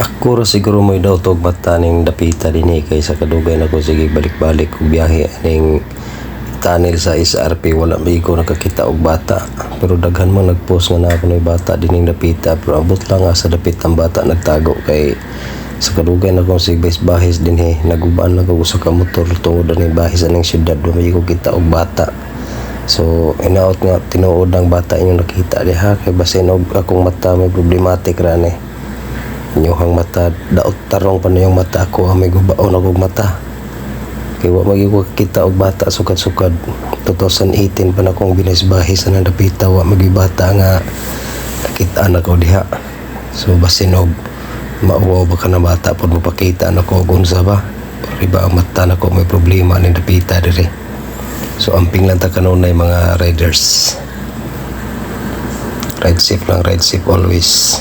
Ako ra siguro mo daw tog bata ning dapita dinhi kay sa kadugay na ko. Sige balik-balik og biyahe ning tunnel sa SRP wala may ko nakakita og bata. Pero daghan mo nagpost nga na ako ng bata dining dapita. Pero abot lang nga sa dapit ang bata nagtago kay sa kadugay na kong sigbes bahis dinhi nagubaan lang ako sa ka motor tungod na ni bahis aning syudad. Wa may ko kita og bata. So, inaot nga, tinuod ang bata inyong nakita diha. Kay basin akong mata may problematic ra ni. Inyong mata, daot tarong pa na yung mata ko, may gubaon akong mata. Kay wa magi ko kita og bata sukad-sukad. 2018 pa na kong binisbahi sa nadapita, wa magi bata nga nakita na ko diha. So, basin og mauwaw ba na bata pod mapakita na ko kung sa ba. Riba ang mata na ko may problema ni dapita diri. So amping lang ta kanunay mga riders. Ride safe lang, ride safe always.